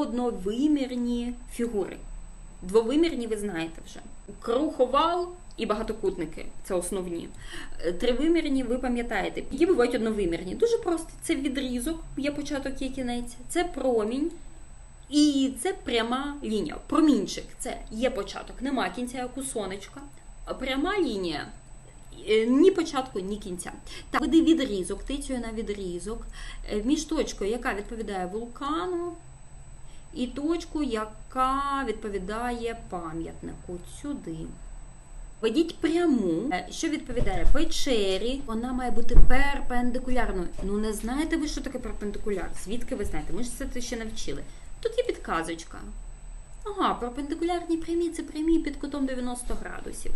одновимірні фігури. Двовимірні ви знаєте вже. Круг-овал і багатокутники це основні. Е, Тривимірні ви пам'ятаєте. Які бувають одновимірні. Дуже просто. Це відрізок, є початок, є кінець, це промінь. І це пряма лінія. Промінчик це є початок, нема кінця, як у сонечка. Пряма лінія е, ні початку, ні кінця. Так, види відрізок, тицює на відрізок е, між точкою, яка відповідає вулкану, і точкою, яка відповідає пам'ятнику. Сюди. Ведіть пряму, е, що відповідає печері. Вона має бути перпендикулярною. Ну не знаєте ви, що таке перпендикуляр? Звідки ви знаєте? Ми ж це ще навчили. Тут є підказочка. Ага, перпендикулярні прямі це прямі під кутом 90 градусів.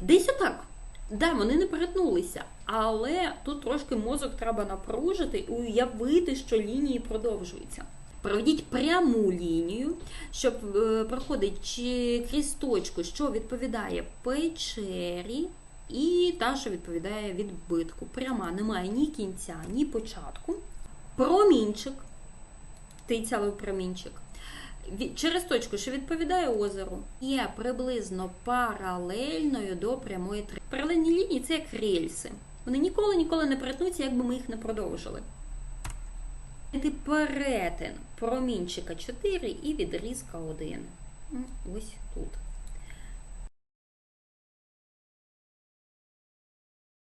Десь отак. Да, вони не перетнулися, але тут трошки мозок треба напружити і уявити, що лінії продовжуються. Проведіть пряму лінію, щоб е, проходить крізь точку, що відповідає печері, і та, що відповідає відбитку. Пряма немає ні кінця, ні початку. Промінчик, тицялий промінчик. Через точку, що відповідає озеру, є приблизно паралельною до прямої три. Паралельні лінії це як рельси. Вони ніколи ніколи не перетнуться, якби ми їх не продовжили. Це перетин промінчика 4 і відрізка 1. Ось тут.